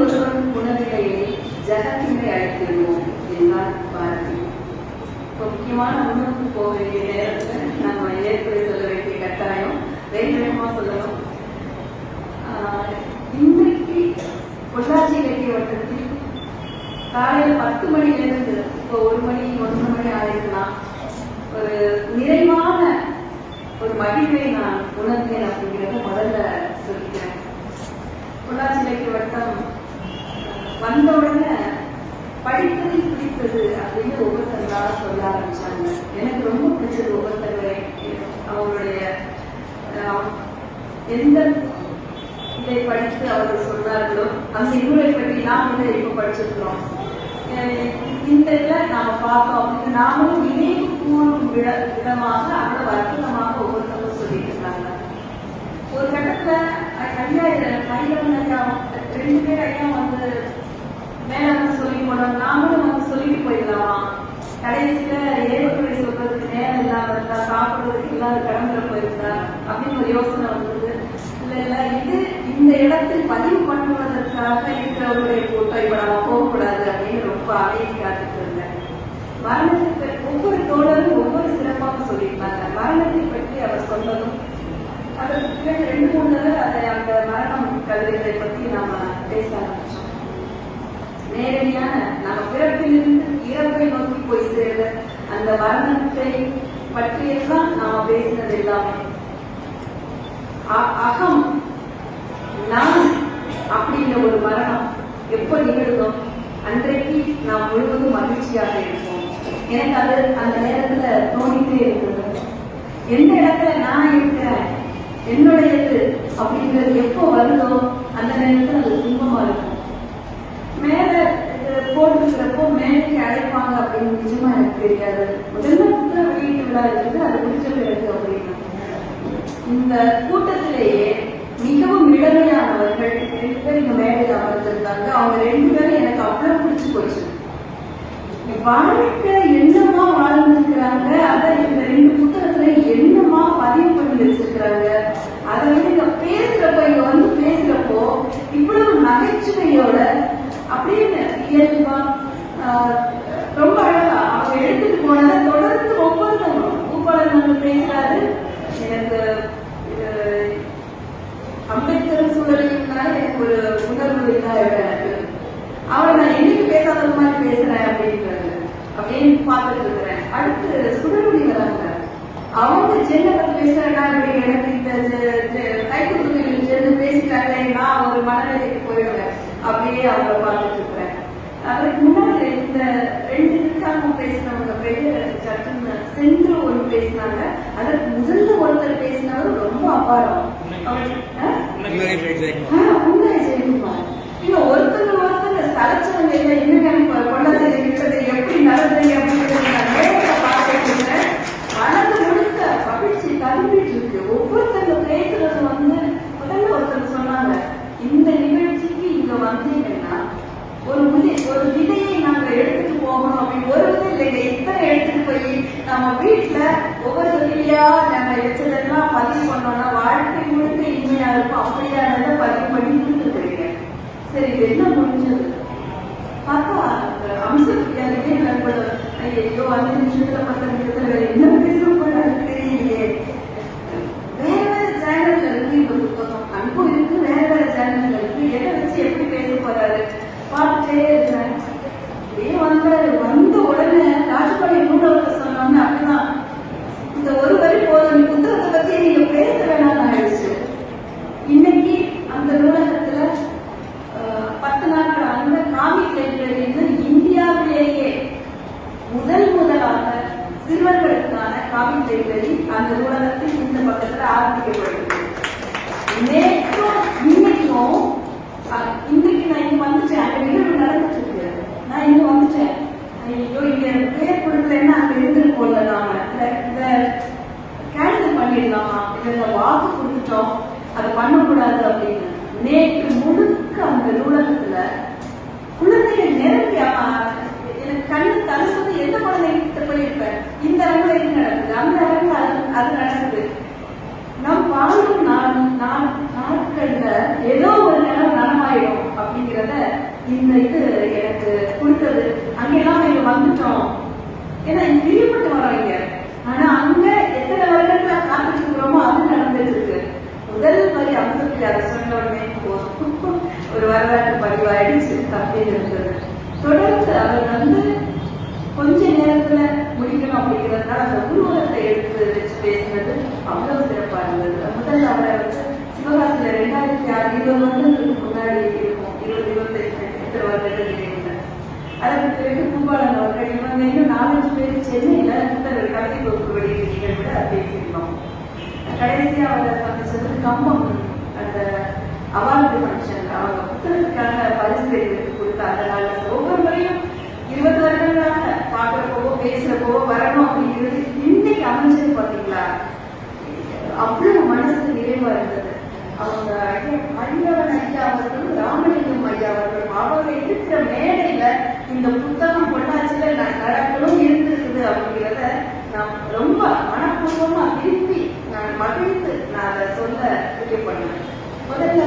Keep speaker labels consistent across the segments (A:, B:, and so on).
A: ஒருவன் குணநிலையை ஜகத்தினை அழைத்திடுவோம் என்றார் பாரதி. இப்போ முக்கியமான முன்னுக்கு போக வேண்டிய நேரத்தில் நம்ம ஏற்படி சொல்ல வேண்டிய கட்டாயம் வேக வேகமாக சொல்லணும். ஆஹ் இன்றைக்கு பொள்ளாச்சி இலக்கிய வட்டத்தில் காலையில் பத்து மணியிலிருந்து இப்போ ஒரு மணி ஒன்று மணி ஆயிருக்கலாம் ஒரு நிறைவான ஒரு மகிழ்வை நான் உணர்ந்தேன் அப்படிங்கிறத முதல்ல சொல்லிக்கிறேன். பொள்ளாச்சி இலக்கிய வட்டம் வந்த உடனே படிப்பதில் பிடித்தது அப்படின்னு ஒவ்வொருத்தங்களா சொல்ல ஆரம்பிச்சாங்க. எனக்கு ரொம்ப பிடிச்சது ஒவ்வொருத்தங்களை அவங்களுடைய எந்த இதை படித்து அவர் சொன்னார்களோ அந்த நூலை பற்றி நாம் வந்து இப்போ படிச்சிருக்கிறோம். இந்த இதில் நாம பார்த்தோம் அப்படின்னு நாமளும் நினைவு கூறும் விட விதமாக அவ்வளவு வர்த்தகமாக ஒவ்வொருத்தவங்க சொல்லிட்டு இருக்காங்க ஒரு கட்டத்துல அ- ஐயா கையில் ஐயா ரெண்டு பேர் ஐயா வந்து மேலாண்மை சொல்லி போனோம் நாமளும் வந்து சொல்லிட்டு போயிடலாமா? கடைசியில ஏவத்துறை சொல்றதுக்கு நேரம் இல்லாம இருந்தா சாப்பிடுறதுக்கு இல்லாத கிளம்புற போயிருந்தா அப்படின்னு ஒரு யோசனை வந்தது. இல்ல இல்ல இது இந்த இடத்தில் பதிவு பண்ணுவதற்காக இருக்கிறவருடைய கூட்டம் இப்ப நம்ம போகக்கூடாது அப்படின்னு ரொம்ப அமைதி காத்துட்டு இருந்தேன். மரணத்தை பற்றி ஒவ்வொரு தோழரும் ஒவ்வொரு சிறப்பாக சொல்லியிருந்தாங்க. மரணத்தை பற்றி அவர் சொன்னதும் அதற்கு பிறகு ரெண்டு மூணு தடவை அதை அந்த மரணம் கவிதைகளை பற்றி நாம பேச ஆரம்பிச்சோம் நேரடியான நம்ம பிறப்பிலிருந்து இறப்பை நோக்கி போய் சேர அந்த மரணத்தை பற்றியெல்லாம் நாம பேசினது எல்லாமே. அகம் நான் அப்படிங்கிற ஒரு மரணம் எப்போ நிகழ்ந்தோம் அன்றைக்கு நாம் முழுவதும் மகிழ்ச்சியாக இருப்போம். எனக்கு அது அந்த நேரத்துல தோணிட்டே இருந்தது. எந்த இடத்துல நான் இருக்கிறேன்? என்னுடையது அப்படிங்கிறது எப்போ வருதோ அந்த நேரத்துல அது துன்பமா இருக்கும். மேல போட்டுக்கிறப்போ மேலே அழைப்பாங்க அப்படின்னு நிஜமா எனக்கு தெரியாது. முதல்ல புத்தக வெளியீட்டு விழா இருக்குது அது முடிச்ச பிறகு அப்படின்னா இந்த கூட்டத்திலேயே மிகவும் இளமையானவர்கள் ரெண்டு பேர் இங்க மேடையில் அமர்ந்திருந்தாங்க. அவங்க ரெண்டு பேரும் எனக்கு அவ்வளவு பிடிச்சு போச்சு. வாழ்க்கை என்னமா வாழ்ந்துருக்கிறாங்க? அதை இந்த ரெண்டு புத்தகத்துல என்னமா பதிவு பண்ணி வச்சிருக்கிறாங்க? அதை வந்து இங்க பேசுறப்ப இங்க வந்து பேசுறப்போ இவ்வளவு நகைச்சுவையோட அப்படின்னு இயல்பா ஆஹ், ரொம்ப அழகா அவங்க எடுத்துட்டு போனதை தொடர்ந்து ஒவ்வொருத்தவங்களும் பூபாலன் வந்து பேசுறாரு. எனக்கு அம்பேத்கர் சூழலினால எனக்கு ஒரு உணர்வு இதாக எனக்கு அவர் நான் என்னைக்கு பேசாத மாதிரி பேசுறேன் அப்படின்றது அப்படின்னு பார்த்துட்டு இருக்கிறேன். அடுத்து சுடர்மொழி வராங்க அவங்க ஜென்ன பத்தி அப்படின்னு எனக்கு இந்த ஜெ- ஜெ- கைக்குத்துகளில் சேர்ந்து நான் ஒரு மனநிலைக்கு போயிடுவேன். அப்படியே அவங்கள பார்த்துட்டு இருக்கிறேன் அதற்கு முன்னாடி இந்த ரெண்டு இதுக்காக பேசினவங்க பேரு சட்டுன்னு சென்று ஒன்று பேசினாங்க. அதற்கு முதல்ல ஒருத்தர் பேசினவர் ரொம்ப அபாரம். இல்ல, ஒருத்தங்க ஒருத்தங்க சலைச்சவங்க இல்ல, இன்னும் எனக்கு பொள்ளாச்சியில இருக்கிறது எப்படி நடந்தது அப்படிங்கிறத நான் நேர்ல பார்த்துட்டு இருக்கேன். மனது முழுக்க மகிழ்ச்சி ததும்பிட்டு இருக்கு. ஒவ்வொருத்தங்க பேசுறது வந்து முதல்ல ஒருத்தங்க சொன்னாங்க இந்த நிகழ்ச்சிக்கு இங்க வந்தீங்கன்னா ஒரு விதை ஒரு விதையை நாங்க எடுத்துட்டு போகணும் அப்படின்னு ஒரு விதை இல்லைங்க எத்தனை எடுத்துட்டு போய் நம்ம வீட்டுல ஒவ்வொரு விதையா நம்ம வச்சதெல்லாம் பதிவு பண்ணோம்னா வாழ்க்கை முழுக்க இனிமையா இருக்கும். அப்படியானதை பதிவு பண்ணி கொடுத்துருக்கீங்க சரி இது என்ன முடிஞ்சது? பார்த்தா அம்சத்துக்கு அம்சம் எனக்கு ஐயோ அஞ்சு நிமிஷத்துல பத்து நிமிஷத்துல வேற என்ன பேச போறாரு தெரியலையே வேற வேற சேனல்ல இருக்கு இந்த புத்தகம் அன்பும் இருக்கு வேற வேற சேனல்ல இருக்கு எதை வச்சு எப்படி பேச போறாரு பார்த்துட்டே இருக்கிறேன் அப்படியே வந்தாரு வந்த உடனே ராஜபாளைய நூலகத்தை சொன்னோன்னு அப்படிதான் இந்த ஒரு வரி போதும் நீ புத்தகத்தை பத்தி நீங்க பேச வேணாம்னு ஆயிடுச்சு இன்னைக்கு அந்த நூலகத்துல அஹ், பத்து நாட்கள் அந்த காமிக் லைப்ரரின்னு இந்தியாவிலேயே முதல் முதலாக சிறுவர்களுக்கான காமிக் லைப்ரரி அந்த நூலகத்தில் இந்த பக்கத்துல ஆரம்பிக்கப்பட்டது நேற்றும் இன்னைக்கும் அஹ், இன்னைக்கு நான் இங்க வந்துட்டேன் அங்க நிகழ்வு நடந்துட்டு இருக்கு நான் இங்க வந்துட்டேன் ஐயோ இங்க பேர் கொடுக்கலன்னா அங்க இருந்திருப்போம்ல நாம இத- இத கேன்சல் பண்ணிடலாமா இல்ல இந்த வாக்கு கொடுத்துட்டோம் அதை பண்ணக்கூடாது அப்படின்னு நேற்று முழுக்க அந்த நூலகத்துல குழந்தைகள் நிரம்பி ஆ- எனக்கு கண்ணு தழுவது எந்த குழந்தைகிட்ட போயிருப்பேன் இந்த அரங்குல இது நடக்குது அந்த அரங்குல அது அது நடக்குது நம் வாழும் நாள் நாட்கள்ல ஏதோ ஒரு நிலம் நலமாயிடும் அப்படிங்கிறத இந்த இது எனக்கு கொடுத்தது. அங்கெல்லாம் இங்க வந்துட்டோம். ஏன்னா இங்க விருப்பப்பட்டு வரோம் ஆனா அங்க எத்தனை வருடங்களா காத்துட்டு இருக்கிறோமோ அது நடந்துட்டு இருக்கு முதல் மாதிரி அம்சத்தில் அதை சொன்ன உடனே ஒரு வரலாற்று பதிவாயிடுச்சு தப்பே இருந்தது. தொடர்ந்து அவர் வந்து கொஞ்ச நேரத்துல முடிக்கணும் அப்படிங்கிறதுனால அந்த உருவகத்தை எடுத்து வச்சு பேசின அவ்வளவு சிறப்பா இருந்தது முதல்ல அவரை வந்து சிவகாசியில ரெண்டாயிரத்தி ஆறு இருபது வருடங்களுக்கு முன்னாடி இருக்கும் இருபது இருபத்தஞ்சு எத்தனை வருடங்கள் நினைவுல அதற்கு பிறகு பூபாலன் அவர்கள் இவங்க இன்னும் நாலஞ்சு பேர் சென்னையில புத்தகங்கள் கவிதை தொகுப்பு வெளியீடு கூட பேசியிருந்தோம். கடைசியாக அவரை சந்திச்சது கம்பம் அந்த அவார்டு ஃபங்க்ஷன் அவங்க புத்தகத்துக்கான பரிசு எடுத்து கொடுத்தாங்க. நாங்க ஒவ்வொரு முறையும் இருபது வருடங்களாக பார்க்கறப்போ பேசுறப்போ வரணும் அப்படிங்கிறது இன்னைக்கு அமைஞ்சது பார்த்தீங்களா அவ்வளவு மனசு நிறைவா இருந்தது. அவங்க ஐயா மணிவரன் ஐயா அவர்களும் ராமலிங்கம் ஐயா அவர்களும் அவங்க இருக்கிற மேடையில இந்த புத்தகம் பொள்ளாச்சியில நான் நடக்கணும் இருந்திருக்குது அப்படிங்கிறத நான் ரொம்ப மனப்பூர்வமா விரும்பி நான் மகிழ்ந்து நான் அதை சொல்ல பிரியப்படுறேன் முதல்ல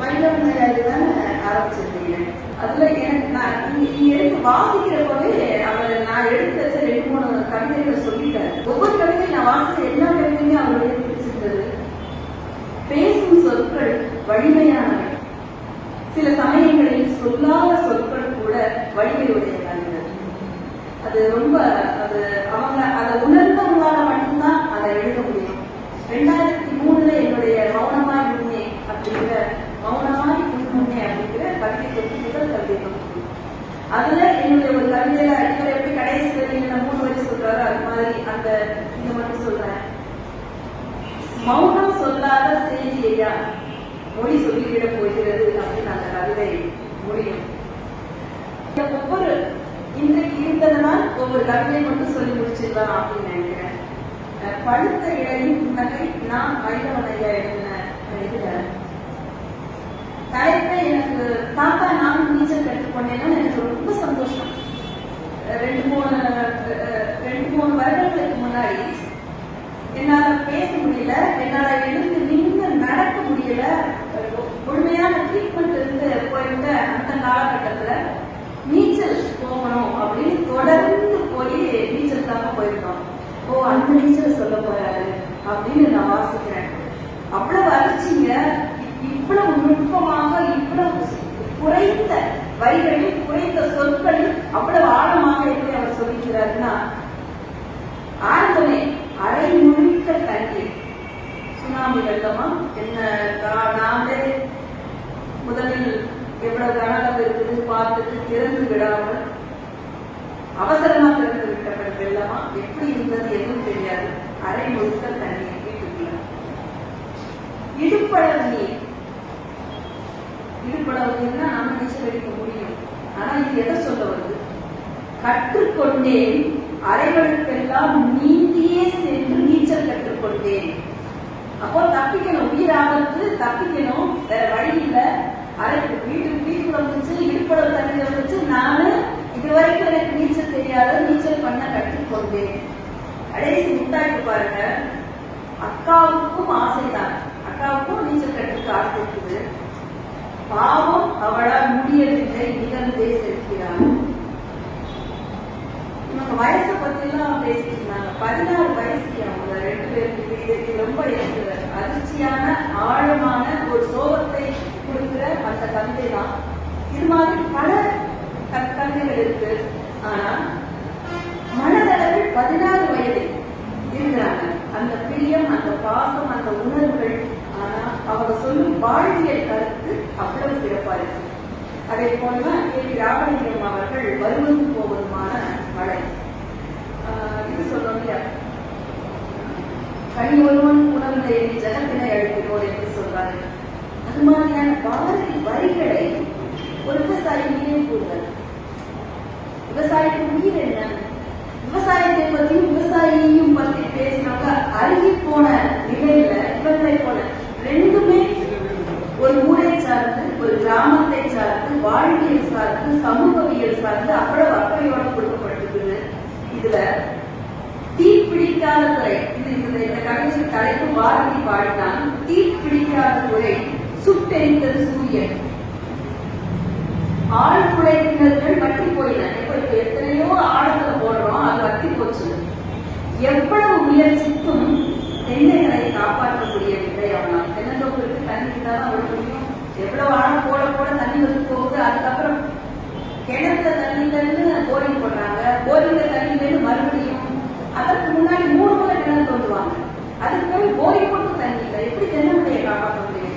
A: மணிவரன் ஐயா தானே ஆரம்பிச்சிருந்தீங்க அதுல எனக்கு நான் நீங்க எடுத்து எடுத்து போதே அவர் நான் எடுத்து வச்ச ரெண்டு மூணு கவிதைகளை சொல்லிட்டேன் ஒவ்வொரு கவிதையும் நான் வாசிச்ச எல்லா கவிதையுமே அவருடைய பிடிச்சிருந்தது பேசும் சொற்கள் வலிமையானவை. சில சமயங்களில் சொல்லாத சொற்கள் கூட வலிமை உடையதாகிறது அது ரொம்ப அது அவங்க அதை உணர்ந்தவங்களால மட்டும்தான் அதை எழுத முடியும். ரெண்டாயிரத்தி மூணுல என்னுடைய மௌனமாய் உண்மை அப்படிங்கிற மௌனமாய் உண்மை அப்படிங்கிற கவிதை தொகுப்பு முதல் கவிதை தொகுப்பு அதுல என்னுடைய ஒரு கவிதையில இவர் எப்படி கடைசி வரையில மூணு வரி சொல்றாரு அது மாதிரி அந்த இதை மட்டும் சொல்றேன். மௌனம் சொல்லாத செய்தியா மொழி சொல்லிவிட போகிறது அப்படின்னு அந்த கவிதை முடியும். இந்த ஒவ்வொரு இன்றைக்கு இருந்ததனால் ஒவ்வொரு கவிதையை மட்டும் சொல்லி முடிச்சிடலாம் அப்படின்னு நினைக்கிறேன். படுத்த பழுத்த இடையின் புன்னகை நான் வைரவன் எழுதின இதுல தலைப்பை எனக்கு தாத்தா நானும் நீச்சல் கற்றுக்கொண்டேன்னா எனக்கு ரொம்ப சந்தோஷம். ரெண்டு மூணு அஹ் ரெண்டு மூணு வருடங்களுக்கு முன்னாடி என்னால பேச முடியல என்னால எழுந்து நின்று நடக்க முடியல. முழுமையான ட்ரீட்மெண்ட் இருந்து போயிருந்த அந்த காலகட்டத்துல போகணும் அப்படின்னு தொடர்ந்து போய் டீச்சருக்காக போயிருந்தோம் ஓ அந்த நீச்சல் சொல்ல போறாரு அப்படின்னு நான் வாசிக்கிறேன். அவ்வளவு அரிச்சிங்க இவ்வளவு நுட்பமாக இவ்வளவு குறைந்த வரிகளில் குறைந்த சொற்களில் அவ்வளவு ஆழமாக எப்படி அவர் சொல்லிக்கிறாருன்னா ஆழ்ந்தமே அரை முழுக்க தண்ணீர் சுனாமி வெள்ளமா? என்ன நா- நாமளே முதலில் எவ்வளவு கனளவு இருக்குது பார்த்துட்டு திறந்து விடாமல் அவசரமா திறந்து விட்டப்பட்ட வெள்ளமா எப்படி இருந்தது எதுவும் தெரியாது. அரை முழுக்க தண்ணீர் வீட்டுக்குள்ள. இடுப்பளவு நீர். இடுப்பளவு நீர்னா நம்ம நீச்சல் அடிக்க முடியும். ஆனா இது எதை சொல்ல வருது? கற்றுக்கொண்டேன். அறைகளுக்கெல்லாம் நீந்தியே சென்று நீச்சல் கற்றுக்கொண்டேன். அப்போ தப்பிக்கணும். உயிராபத்து தப்பிக்கணும். வேற வழி இல்லை. அறைக்கு வீட்டுக்கு வீட்டுக்கு வந்துச்சு இடுப்பளவு தண்ணி வந்துச்சு நானு இதுவரைக்கும் எனக்கு நீச்சல் தெரியாத நீச்சல் பண்ண கற்றுக்கொண்டேன் கடைசி முட்டாய்க்கு பாருங்க. அக்காவுக்கும் ஆசைதான். அக்காவுக்கும் நீச்சல் கற்றுக்க ஆசை இருக்குது. பாவம் அவளால் முடியவில்லை நிகழ்ந்தே செல்கிறாள். இவங்க வயசை பத்தி எல்லாம் பேசிட்டு இருந்தாங்க. பதினாறு வயசு அவங்க ரெண்டு பேருக்கு இது ரொம்ப இருக்கிற அதிர்ச்சியான ஆழமான ஒரு சோகத்தை தான் இது மாதிரி பல க- இருக்கு. ஆனா மனதளவில் பதினாறு வயதில் இருக்கிறாங்க அந்த பிரியம் அந்த பாசம் அந்த உணர்வுகள் ஆனா அவங்க சொல்லும் வாழ்வியல் கருத்து அவ்வளவு சிறப்பா இருக்கு. அதே போலதான் கே வி ராமலிங்கம் அவர்கள் வருவதும் போவதுமான மழை இது சொல்றோம் இல்லையா? கனி ஒருவன் உணர்ந்த எண்ணி ஜகத்தினை அழுத்தினோர் என்று சொல்றாரு அது மாதிரியான பாரதி வரிகளை ஒரு விவசாயி நினைவு விவசாயிக்கு விவசாயத்துக்கு உயிர் என்ன? விவசாயத்தை பத்தியும் விவசாயியையும் பத்தி பேசினாங்க. அருகி போன நிலையில இவர்களை போல ரெண்டுமே ஒரு ஊரை சார்ந்து ஒரு கிராமத்தை சார்ந்து வாழ்வியல் சார்ந்து சமூகவியல் சார்ந்து அவ்வளவு அக்கறையோட கொடுக்கப்பட்டிருக்குது. இதுல தீப்பிடிக்காத துறை இது இந்த இந்த கடைசி தலைப்பு பாரதி பாடினான் தீப்பிடிக்காத துறை சுட்டெரிந்தது சூரியன். ஆழ் துளை கிணறுகள் போயின இப்ப இப்ப எத்தனையோ ஆழத்துல போடுறோம் அது வற்றி போச்சு. எவ்வளவு முயற்சித்தும் தென்னைகளை காப்பாற்றக்கூடிய விதை அவனா தென்னந்தோப்புக்கு தண்ணி தான் விட முடியும். எவ்வளவு ஆழம் போட போட தண்ணி வந்து போகுது. அதுக்கப்புறம் கிணத்துல தண்ணி இல்லைன்னு போரிங் போடுறாங்க. போரிங்ல தண்ணி இல்லைன்னு மறுபடியும் அதற்கு முன்னாடி மூணு முறை கிணறு தோண்டுவாங்க. அதுக்கு போய் போரிங் போட்டு தண்ணி இல்லை. எப்படி தென்னமுடைய காப்பாற்ற முடியும்?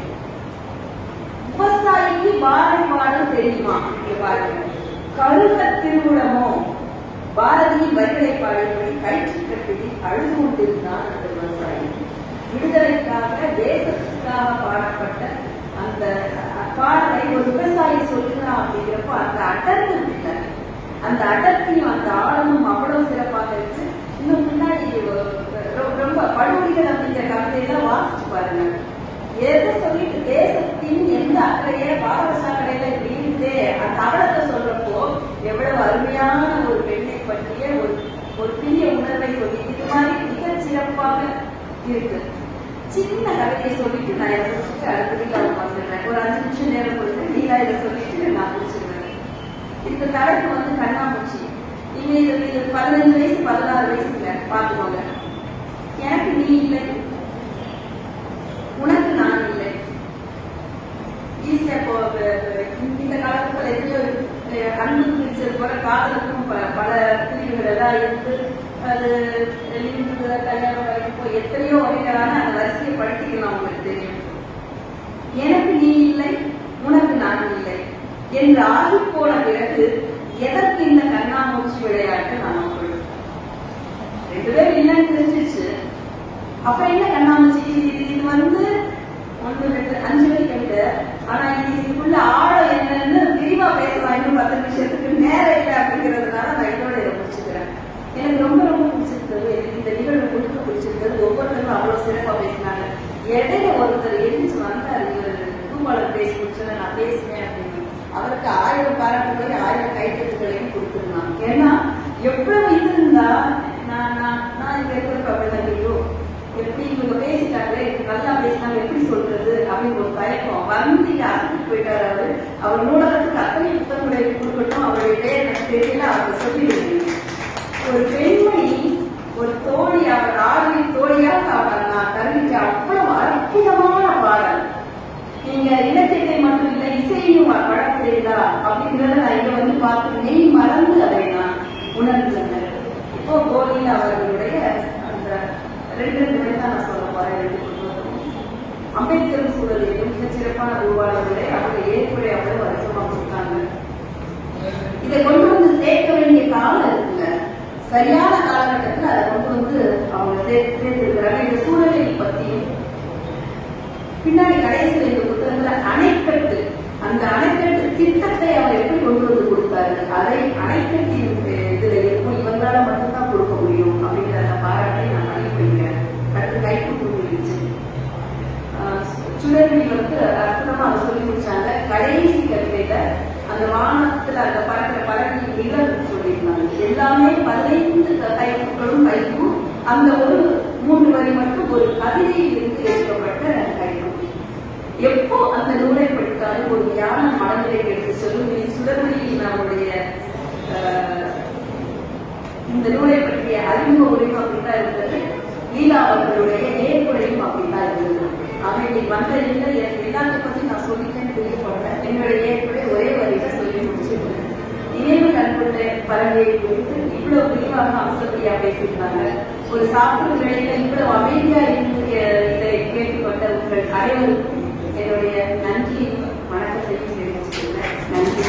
A: விவசாயிக்கு தெரியுமா? பாருங்க. கழுக திருவுளமோ பாரதியின் வரிகளை பாடல்களை கயிற்று கட்டி அழுது கொண்டிருந்தான் அந்த விவசாயி விடுதலைக்காக தேசத்துக்காக பாடப்பட்ட அந்த பாடலை ஒரு விவசாயி சொல்கிறான் அப்படிங்கிறப்போ அந்த அடர்ந்து இல்லை அந்த அடர்த்தியும் அந்த ஆழமும் அவ்வளவு சிறப்பாக இருந்துச்சு. இன்னும் முன்னாடி ரொம்ப படுகொலிகள் அப்படிங்கிற கவிதையெல்லாம் வாசிச்சு பாருங்க. எதை சொல்லிட்டு தேசத்தின் எந்த அக்கறைய பாரத சாக்கடையில இப்படி அந்த அவலத்தை சொல்றப்போ எவ்வளவு அருமையான ஒரு பெண்ணை பற்றிய ஒரு ஒரு பிரிய உணர்வை சொல்லி இது மாதிரி மிக சிறப்பாக இருக்கு சின்ன கவிதையை சொல்லிட்டு நான் இதை முடிச்சுட்டு அடுத்தது நான் வந்துடுறேன் ஒரு அஞ்சு நிமிஷம் நேரம் கொடுத்து நீங்க இதை சொல்லிட்டு நான் முடிச்சிடுறேன் இந்த தலைப்பு வந்து கண்ணாமூச்சி இனி இது இது பதினஞ்சு வயசு பதினாறு வயசுல பாத்துக்கோங்க எனக்கு நீ இல்லை உனக்கு நான் இல்லை ஈஸியா இப்போ அஹ், இந்த- இந்த காலத்துல எத்தனையோ கண்ணுக்கு பிடிச்சது போல காதலுக்கும் ப- பல பிரிவுகள் எல்லாம் இருந்து அது லிங்கு கல்யாணம் வரைக்கும் எத்தனையோ வகைகளான அந்த வரிசையை படுத்திக்கலாம் உங்களுக்கு தெரியும். எனக்கு நீ இல்லை உனக்கு நான் இல்லை என்று ஆகி போன பிறகு எதற்கு இந்த கண்ணாமூச்சி விளையாட்டு நமக்குள் ரெண்டு பேரும் இல்லைன்னு தெரிஞ்சிச்சு அப்ப என்ன கண்ணாமூச்சி? இது இது வந்து ஒன்று ரெண்டு அஞ்சு வரைக்கும் இருக்கு ஆனா இது இதுக்குள்ள ஆழம் என்னன்னு இன்னும் பேசலாம் இன்னும் பத்து நிமிஷத்துக்கு நேரம் இல்லை அப்படிங்கிறதுனால நான் இதோட இதை முடிச்சுக்கிறேன். எனக்கு ரொம்ப ரொம்ப பிடிச்சிருந்தது எனக்கு இந்த நிகழ்வு முழுக்க பிடிச்சிருந்தது. ஒவ்வொருத்தரும் அவ்வளவு சிறப்பா பேசினாங்க. இடையில ஒருத்தர் எழுந்து வந்தார் இவர் தூமாளர் பேசி முடிச்சோன்னு நான் பேசினேன் அப்படின்னு. அவருக்கு ஆயிரம் பாராட்டுகளையும் ஆயிரம் கைத்தட்டுகளையும் கொடுத்துருந்தாங்க ஏன்னா எவ்வளவு இது இருந்தா நான் நான் நான் இங்க இருக்கிற அப்படிதான் ஐயோ எப்படி இவங்க பேசிட்டாங்க நல்லா பேசினாங்க எப்படி சொல்றது அப்படின்னு ஒரு பயக்கம் வந்து இங்க அசத்துக்கு போயிட்டாரு. அவரு அவர் நூலகத்துக்கு அத்தனை புத்தகங்களை கொடுக்கட்டும் அவருடைய எனக்கு தெரியல அவர் சொல்லி ஒரு பெண்மணி ஒரு தோழி அவர் ஆளுநர் தோழியாக அவர் நான் கருவிக்க அவ்வளவு அற்புதமான பாடல். நீங்க இலக்கியத்தை மட்டும் இல்ல இசையையும் வளர்க்கிறீங்களா அப்படிங்கிறத நான் இங்க வந்து பார்த்து நெய் மறந்து அதை நான் உணர்ந்தேன் இப்போ கோவில் அவர்களுடைய அந்த ரெண்டு முறை தான் நான் சொல்ல போறேன் ரெண்டு அம்பேத்கர் சூழலிலும் மிகச்சிறப்பான உருவாளர்களை அவங்க ஏற்புரை அவ்வளவு வருஷமா கொடுத்தாங்க இதை கொண்டு வந்து சேர்க்க வேண்டிய காலம் இருக்குல்ல. சரியான காலகட்டத்தில் அதை கொண்டு வந்து அவங்க சேர்த்து சேர்த்திருக்கிறாங்க. இந்த சூழலை பத்தியும் பின்னாடி கடைசியில் இந்த புத்தகத்துல அணைக்கட்டு அந்த அணைக்கட்டு திட்டத்தை அவர் எப்படி கொண்டு வந்து கொடுத்தாரு? அதை அணைக்கட்டின் இதுல இருக்கும் இவங்களால மட்டும்தான் கொடுக்க முடியும் அப்படிங்கிற அந்த பாராட்டை நான் பண்ணி வைக்கிறேன் அடுத்து கைப்பு இருந்துச்சு சுடர்மணி வந்து அற்புதமா அவர் சொல்லி முடிச்சாங்க. கடைசி அந்த வானத்துல அந்த பறக்கிற பறவை நிகழ்வு சொல்லியிருந்தாங்க. எல்லாமே பதினைந்து கைப்புகளும் கைப்பும் அந்த ஒரு மூன்று வரி மட்டும் ஒரு கவிதையில் இருந்து எடுக்கப்பட்ட கைப்பு எப்போ அந்த நூலை படித்தாலும் ஒரு ஞான மனநிலை எடுத்து சொல்லும். சுடர்மணியில் நம்முடைய இந்த நூலை பற்றிய அறிமுக உரிமை அப்படித்தான் இருந்தது. லீலா அவர்களுடைய நேர்முறையும் அப்படித்தான் இருந்தது. ஆக இன்னைக்கு வந்த இல்லை. எனக்கு எல்லாத்த பற்றி நான் சொல்லிட்டேன்னு தெரியப்படுறேன். என்னுடைய இருந்த பரவியை குறித்து இவ்வளவு விரிவாக அம்சப்படியா பேசியிருந்தாங்க. ஒரு சாப்பிடும் வேளையில இவ்வளவு அமைதியா இருந்து இதை கேட்டுக்கொண்ட உங்கள் அனைவருக்கும் என்னுடைய நன்றி வணக்கத்தையும் தெரிவிச்சுக்கிறேன் நன்றி.